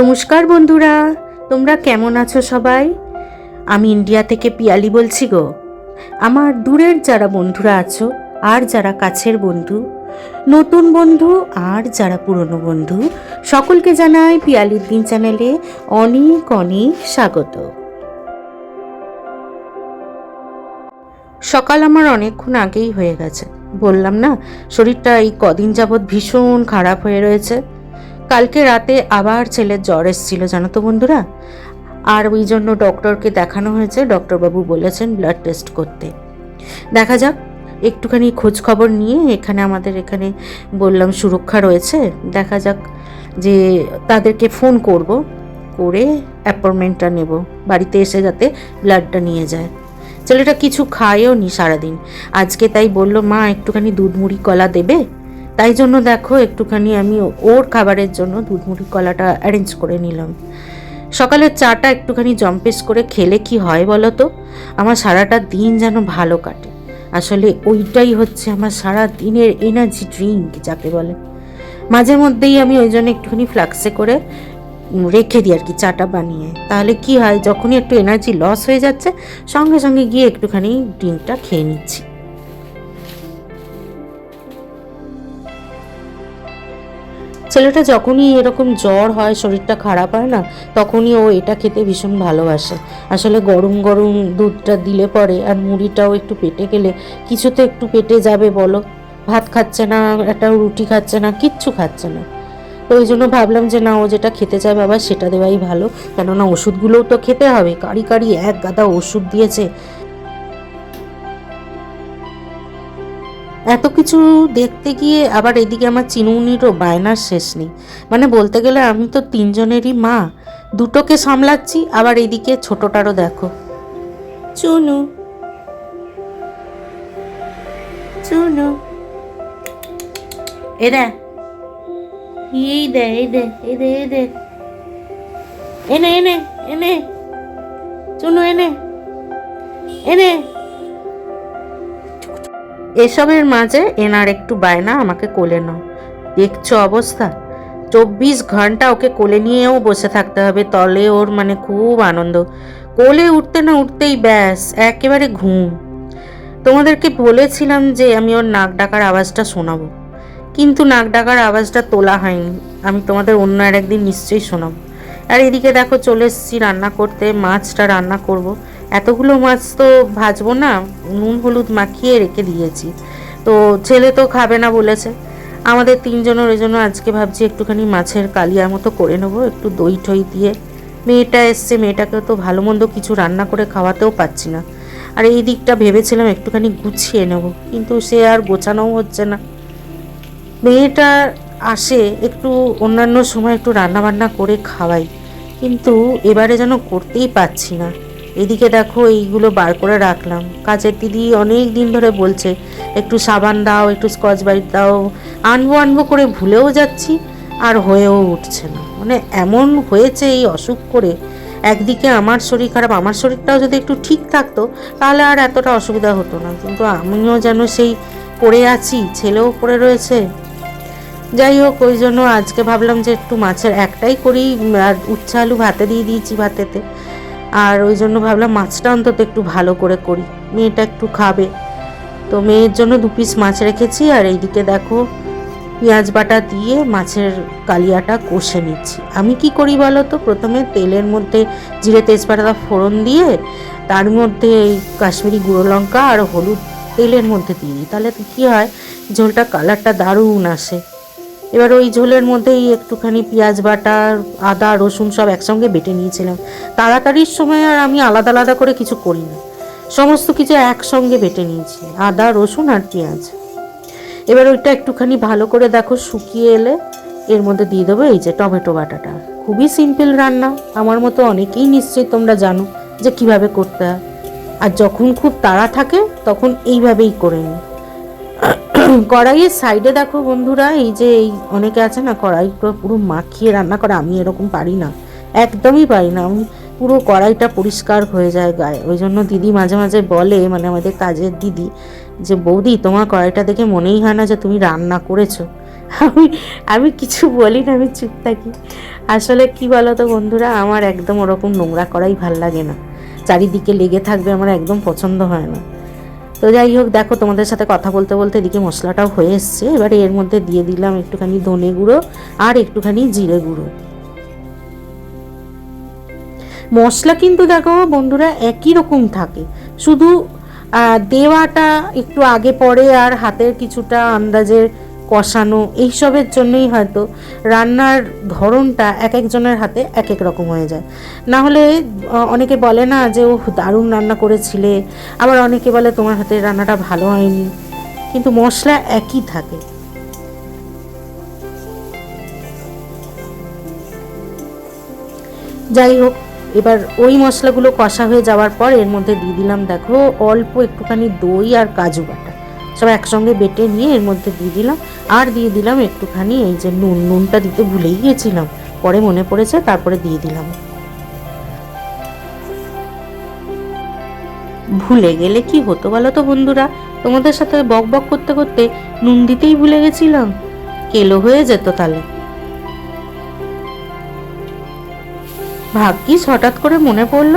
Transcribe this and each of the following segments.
নমস্কার বন্ধুরা, তোমরা কেমন আছো সবাই? আমি ইন্ডিয়া থেকে পিয়ালি বলছি গো। আমার দূরের যারা বন্ধুরা আছো, আর যারা কাছের বন্ধু, নতুন বন্ধু, আর যারা পুরনো বন্ধু, সকলকে জানাই পিয়ালির দিন চ্যানেলে অনেক অনেক স্বাগত। সকাল আমার অনেকক্ষণ আগেই হয়ে গেছে। বললাম না, শরীরটা এই কদিন যাবৎ ভীষণ খারাপ হয়ে রয়েছে। কালকে রাতে আবার ছেলের জ্বর এসেছিল, জানো তো বন্ধুরা? আর ওই জন্য ডক্টরকে দেখানো হয়েছে। ডক্টরবাবু বলেছেন ব্লাড টেস্ট করতে। দেখা যাক, একটুখানি খোঁজ খবর নিয়ে এখানে আমাদের এখানে বললাম সুরক্ষা রয়েছে। দেখা যাক যে তাদেরকে ফোন করব, করে অ্যাপয়েন্টমেন্টটা নেব, বাড়িতে এসে যাতে ব্লাডটা নিয়ে যায়। ছেলেটা কিছু খায়ও নি সারাদিন। আজকে তাই বলল, মা, একটুখানি দুধ মুড়ি কলা দেবে? তাই জন্য দেখো, একটুখানি আমি ওর খাবারের জন্য দুধ মুড়ি কলাটা অ্যারেঞ্জ করে নিলাম। সকালের চাটা একটুখানি জম্পেস করে খেলে কি হয় বলো তো? আমার সারাটা দিন যেন ভালো কাটে। আসলে ওইটাই হচ্ছে আমার সারা দিনের এনার্জি ড্রিঙ্ক যাকে বলে। মাঝে মধ্যেই আমি ওই জন্য একটুখানি ফ্লাক্সে করে রেখে দিই আর কি চাটা বানিয়ে। তাহলে কি হয়, যখনই একটু এনার্জি লস হয়ে যাচ্ছে, সঙ্গে সঙ্গে গিয়ে একটুখানি ড্রিঙ্কটা খেয়ে নিচ্ছি। ছেলেটা যখনই এরকম জ্বর হয়, শরীরটা খারাপ হয় না, তখনই ও এটা খেতে ভীষণ ভালোবাসে। আসলে গরম গরম দুধটা দিলে পরে আর মুড়িটাও একটু পেটে গেলে কিছু তো একটু পেটে যাবে বলো। ভাত খাচ্ছে না, একটা রুটি খাচ্ছে না, কিচ্ছু খাচ্ছে না। তো ওই জন্য ভাবলাম যে না, ও যেটা খেতে চায় বাবা সেটা দেওয়াই ভালো। কেননা ওষুধগুলোও তো খেতে হবে। কারি কারি এক গাদা ওষুধ দিয়েছে। এত কিছু দেখতে গিয়ে আবার এদিকে আমার চিনুনিরও বায়নার শেষ নেই। মানে বলতে গেলে আমি তো তিনজনেরই মা। দুটোকে সামলাচ্ছি, আবার এদিকে ছোটটারও দেখো। চুনু। চুনু। এ দে এই দে এই দে এই দে এই দে এনে এনে এনে। চুনু, এনে। এনে। এসবের মাঝে এনার একটু বায়না আমাকে কোলে নাও। দেখছ অবস্থা? চব্বিশ ঘণ্টা ওকে কোলে নিয়েও বসে থাকতে হবে, তলে ওর মানে খুব আনন্দ। কোলে উঠতে না উঠতেই ব্যাস, একেবারে ঘুম। তোমাদেরকে বলেছিলাম যে আমি ওর নাক ডাকার আওয়াজটা শোনাবো। কিন্তু নাক ডাকার আওয়াজটা তোলা হয়নি, আমি তোমাদের অন্য আর একদিন নিশ্চয়ই শোনাবো। আর এদিকে দেখো চলে এসেছি রান্না করতে, মাছটা রান্না করব। এতগুলো মাছ তো ভাজবো না, নুন, হলুদ মাখিয়ে রেখে দিয়েছি। তো ছেলে তো খাবে না বলেছে। আমাদের তিনজনের ওই জন্য আজকে ভাবছি একটুখানি মাছের কালিয়া মতো করে নেব, একটু দই টই দিয়ে। মেয়েটা এসছে, মেয়েটাকে তো ভালো মন্দ কিছু রান্না করে খাওয়াতেও পাচ্ছি না। আর এই দিকটা ভেবেছিলাম একটুখানি গুছিয়ে নেব, কিন্তু সে আর গোছানোও হচ্ছে না। মেয়েটা আসে একটু অন্যান্য সময় একটু রান্না বান্না করে খাওয়াই, কিন্তু এবারে যেন করতেই পারছি না। এদিকে দেখো, এইগুলো বার করে রাখলাম। কাজের দিদি অনেক দিন ধরে বলছে, একটু সাবান দাও, একটু স্কচ ব্রাইট দাও। আনব আনব করে ভুলেও যাচ্ছি আর হয়েও উঠছে না। মানে এমন হয়েছে এই অসুখ করে। একদিকে আমার শরীর খারাপ, আমার শরীরটাও যদি একটু ঠিক থাকতো, তাহলে আর এতটা অসুবিধা হতো না। কিন্তু আমিও যেন সেই পড়ে আছি, ছেলেও পড়ে রয়েছে। যাই হোক, ওই জন্য আজকে ভাবলাম যে একটু মাছের একটাই করি আর উচ্ছে আলু ভাতে দিয়ে দিয়েছি ভাতেতে। আর ওই জন্য ভাবলাম মাছটা অন্তত একটু ভালো করে করি। মেয়েটা একটু খাবে। তো মেয়ের জন্য দু পিস মাছ রেখেছি আর এইদিকে দেখো পেঁয়াজ বাটা দিয়ে মাছের কালিয়াটা কষে নিচ্ছি। আমি কি করি বলো তো? প্রথমে তেলের মধ্যে জিরে তেজপাতা ফোড়ন দিয়ে তার মধ্যে এই কাশ্মীরি গুঁড়ো লঙ্কা আর হলুদ তেলের মধ্যে দিয়ে দিই। তাহলে কী হয়? ঝোলটা কালারটা দারুণ আসে। এবার ওই ঝোলের মধ্যেই একটুখানি পেঁয়াজ বাটা, আদা, রসুন সব একসঙ্গে বেটে নিয়েছিলাম। তাড়াতাড়ির সময় আর আমি আলাদা আলাদা করে কিছু করি না সমস্ত কিছু একসঙ্গে বেটে নিয়েছি, আদা, রসুন আর পেঁয়াজ। এবার ওইটা একটুখানি ভালো করে দেখো শুকিয়ে এলে, এর মধ্যে দিয়ে দেবো এই যে টমেটো বাটাটা। খুবই সিম্পল রান্না, আমার মতো অনেকেই নিশ্চয়ই তোমরা জানো যে কীভাবে করতে হয়। আর যখন খুব তাড়া থাকে, তখন এইভাবেই করে নিই। কড়াইয়ের সাইডে দেখো বন্ধুরা, এই যে এই অনেকে আছে না কড়াইটা পুরো মাখিয়ে রান্না করে, আমি এরকম পারি না। একদমই পারি না, আমি পুরো কড়াইটা পরিষ্কার হয়ে যায় গায়ে। ওই জন্য দিদি মাঝে মাঝে বলে মানে আমাদের কাজের দিদি, যে বৌদি, তোমার কড়াইটা দেখে মনেই হয় না যে তুমি রান্না করেছ। আমি আমি কিছু বলি না, আমি চুপ থাকি। আসলে কি বলো তো বন্ধুরা, আমার একদম ওরকম নোংরা করাই ভালো লাগে না। চারিদিকে লেগে থাকবে, আমার একদম পছন্দ হয় না। তো যাই হোক, দেখো তোমাদের সাথে কথা বলতে বলতে এদিকে মশলাটাও হয়ে এসছে। এবারে এর মধ্যে দিয়ে দিলাম একটুখানি ধনে গুঁড়ো আর একটুখানি জিরে গুঁড়ো। মশলা কিন্তু দেখো বন্ধুরা একই রকম থাকে। শুধু দেওয়াটা একটু আগে পরে আর হাতের কিছুটা আন্দাজের কষানো, এইসবের জন্যই হয়তো রান্নার ধরনটা এক একজনের হাতে এক এক রকম হয়ে যায়। না হলে অনেকে বলে না যে ও দারুণ রান্না করেছিলে। আবার অনেকে বলে, তোমার হাতে রান্নাটা ভালো হয়নি। কিন্তু মশলা একই থাকে। যাই হোক, এবার ওই মশলাগুলো কষা হয়ে যাওয়ার পর এর মধ্যে দিয়ে দিলাম, দেখো, অল্প একটুখানি দই আর কাজু বাটা। সব একসঙ্গে বেটে নিয়ে এর মধ্যে দিয়ে দিলাম। আর দিয়ে দিলাম একটুখানি এই যে নুন, নুনটা দিতে ভুলেই গিয়েছিলাম। পরে মনে পড়েছে, তারপরে দিয়ে দিলাম। ভুলে গেলে কি হতো বলো তো বন্ধুরা? তোমাদের সাথে বক বক করতে করতে নুন দিতেই ভুলে গেছিলাম। কেলো হয়ে যেত তাহলে ভাগ্যিস হঠাৎ করে মনে পড়ল,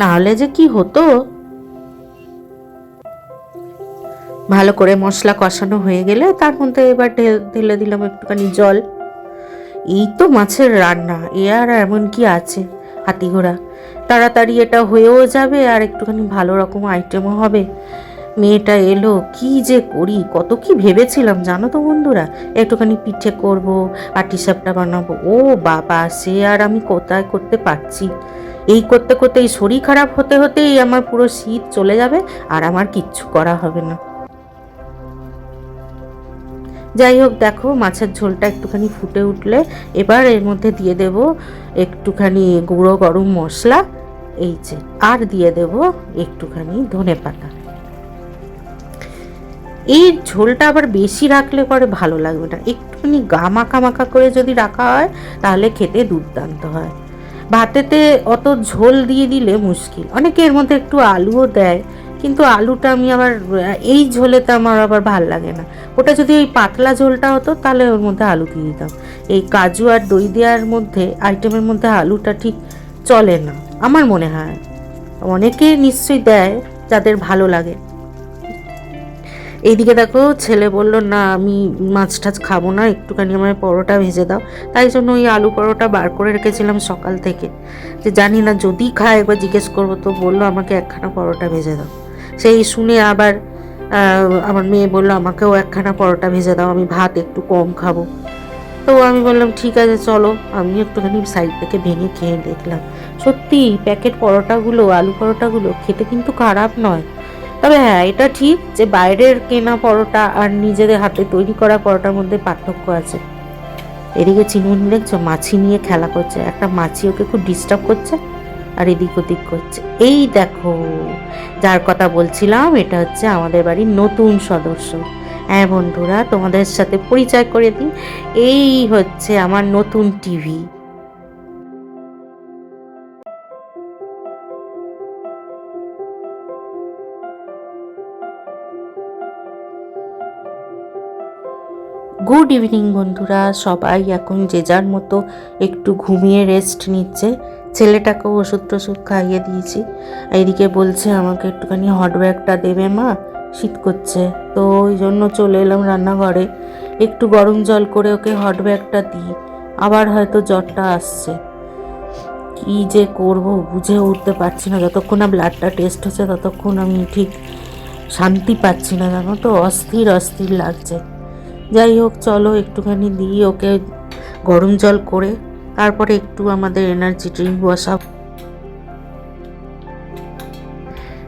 না হলে যে কি হতো? ভালো করে মশলা কষানো হয়ে গেলে তার মধ্যে এবার ঢেল- দিলাম একটুখানি জল। এই তো মাছের রান্না, এ আর এমন কি আছে, হাতি ঘোড়া। তাড়াতাড়ি এটা হয়েও যাবে আর একটুখানি ভালো রকম আইটেমও হবে। মেয়েটা এলো, কি যে করি, কত কি ভেবেছিলাম, জানো তো বন্ধুরা? একটুখানি পিঠে করব পাটিসাপটা বানাবো। ও বাবা, সে আর আমি কোথায় করতে পারছি? এই করতে করতে এই শরীর খারাপ হতে হতেই আমার পুরো শীত চলে যাবে আর আমার কিচ্ছু করা হবে না। যাই হোক, দেখো, মাছের ঝোলটা একটুখানি ফুটে উঠলে এবার এর মধ্যে দিয়ে দেব একটুখানি গুঁড়ো গরম মশলা, এই যে, আর দিয়ে দেব একটুখানি ধনে পাতা। এই ঝোলটা আবার বেশি রাখলে পরে ভালো লাগবে না। একটুখানি গা মাখা মাখা করে যদি রাখা হয়, তাহলে খেতে দুর্দান্ত হয়। ভাতেতে অত ঝোল দিয়ে দিলে মুশকিল। অনেকে এর মধ্যে একটু আলুও দেয় কিন্তু আলুটা আমি আবার এই ঝোলেতে আমার আবার ভালো লাগে না। ওটা যদি ওই পাতলা ঝোলটা হতো, তাহলে ওর মধ্যে আলু দিয়ে দিতাম। এই কাজু আর দই দেওয়ার মধ্যে, আইটেমের মধ্যে আলুটা ঠিক চলে না, আমার মনে হয়। অনেকে নিশ্চয়ই দেয়, যাদের ভালো লাগে। এইদিকে দেখো, ছেলে বলল, না, আমি মাছ টাছ খাব না, একটুখানি আমার পরোটা ভেজে দাও। তাই জন্য ওই আলু পরোটা বার করে রেখেছিলাম সকাল থেকে। যে জানি না, যদি খায়, একবার জিজ্ঞেস করব, তো বলল, আমাকে একখানা পরোটা ভেজে দাও। সেই শুনে আবার আমার মেয়ে বলল, আমাকেও একখানা পরোটা ভেজে দাও, আমি ভাত একটু কম খাব। তো আমি বললাম, ঠিক আছে, চলো। আমি একটুখানি সাইড থেকে ভেঙে খেয়ে দেখলাম, সত্যি প্যাকেট পরোটাগুলো, আলু পরোটাগুলো খেতে কিন্তু খারাপ নয়। তবে হ্যাঁ এটা ঠিক যে বাইরের কেনা পরোটা আর নিজেদের হাতে তৈরি করা পরোটার মধ্যে পার্থক্য আছে। এদিকে চিনুনি দেখছ, মাছি নিয়ে খেলা করছে। একটা মাছি ওকে খুব ডিস্টার্ব করছে। আর এদিক ওদিক করছে। এই দেখো, যার কথা বলছিলাম, এটা হচ্ছে আমাদের বাড়ির নতুন সদস্য। হ্যাঁ বন্ধুরা, তোমাদের সাথে পরিচয় করে দিই। এই হচ্ছে আমার নতুন টিভি। গুড ইভিনিং বন্ধুরা, সবাই এখন যে যার মতো একটু ঘুমিয়ে রেস্ট নিচ্ছে। ছেলেটাকেও ওষুধ টষুধ খাইয়ে দিয়েছি। এইদিকে বলছে, আমাকে একটুখানি হট ব্যাগটা দেবে মা, শীত করছে। তো ওই জন্য চলে এলাম রান্নাঘরে। একটু গরম জল করে ওকে হট ব্যাগটা দিই, আবার হয়তো জ্বরটা আসছে। কি যে করব বুঝে উঠতে পারছি না। যতক্ষণ না ব্লাডটা টেস্ট হচ্ছে, ততক্ষণ আমি ঠিক শান্তি পাচ্ছি না, জানো তো? অস্থির অস্থির লাগছে। যাই হোক, চলো একটুখানি দিই ওকে গরম জল করে। তারপরে একটু আমাদের এনার্জি ড্রিঙ্ক বসা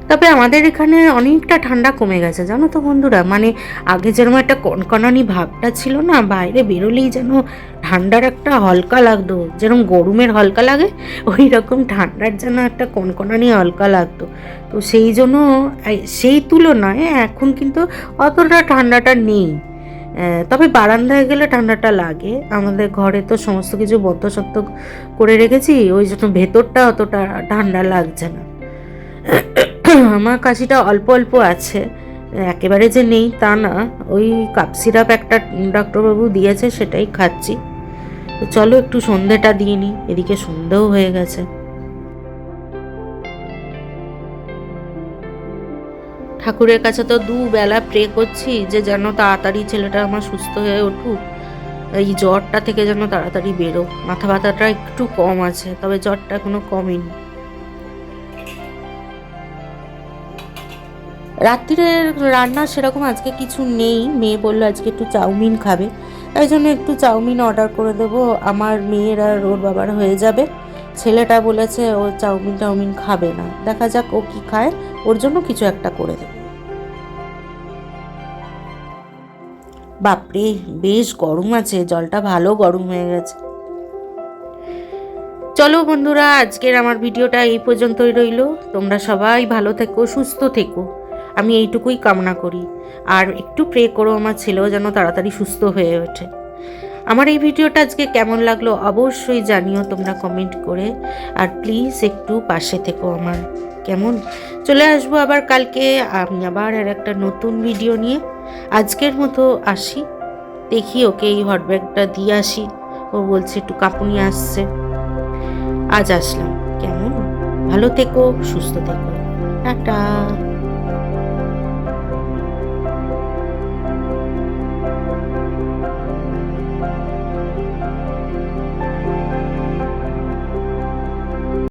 তবে আমাদের এখানে অনেকটা ঠান্ডা কমে গেছে, জানো তো বন্ধুরা? মানে আগে যেরকম একটা কনকনানি ভাবটা ছিল না, বাইরে বেরোলেই যেন ঠান্ডার একটা হালকা লাগতো, যেরকম গরমের হালকা লাগে ওই রকম ঠান্ডার যেন একটা কনকনানি হালকা লাগতো। তো সেই জন্য সেই তুলনায় এখন কিন্তু অতটা ঠান্ডাটা নেই। তবে বারান্দায় গেলে ঠান্ডাটা লাগে। আমাদের ঘরে তো সমস্ত কিছু বদ্ধ সত্য করে রেখেছি, ওই জন্য ভেতরটা অতটা ঠান্ডা লাগছে না। আমার কাশিটা অল্প অল্প আছে, একেবারে যে নেই তা না। ওই কাপ সিরাপ একটা ডাক্তারবাবু দিয়েছে, সেটাই খাচ্ছি। তো চলো একটু সন্ধেটা দিয়ে নিই, এদিকে সন্ধেও হয়ে গেছে। ঠাকুরের কাছে তো দুবেলা প্রে করছি যে যেন তাড়াতাড়ি ছেলেটা আমার সুস্থ হয়ে উঠুক। এই জ্বরটা থেকে যেন তাড়াতাড়ি বেরো মাথা ব্যথাটা একটু কম আছে, তবে জ্বরটা এখনও কমেনি। রাত্রিরে রান্না সেরকম আজকে কিছু নেই। মেয়ে বলল আজকে একটু চাউমিন খাবে। তাই জন্য একটু চাউমিন অর্ডার করে দেবো। আমার মেয়ের আর ওর বাবার হয়ে যাবে। ছেলেটা বলেছে, ও চাউমিন টাউমিন খাবে না। দেখা যাক ও কি খায়। ওর জন্য কিছু একটা করে দেবো বাপরে, বেশ গরম আছে। জলটা ভালো গরম হয়ে গেছে। চলো বন্ধুরা, আজকের আমার ভিডিওটা এই পর্যন্তই রইল। তোমরা সবাই ভালো থেকো, সুস্থ থেকো। আমি এইটুকুই কামনা করি। আর একটু প্রে করো আমার ছেলেও যেন তাড়াতাড়ি সুস্থ হয়ে ওঠে। আমার এই ভিডিওটা আজকে কেমন লাগল অবশ্যই জানিও তোমরা কমেন্ট করে। আর প্লিজ একটু পাশে থেকো আমার। কেমন? চলে আসব আবার কালকে, আমি আবার আর একটা নতুন ভিডিও নিয়ে। আজকের মতো আসি। দেখি ওকে এই হট ব্যাগটা দিয়ে আসি। ও বলছে একটু কাঁপুনি আসছে। আজ আসলাম। কেমন? ভালো থেকো, সুস্থ থেকো। টাটা।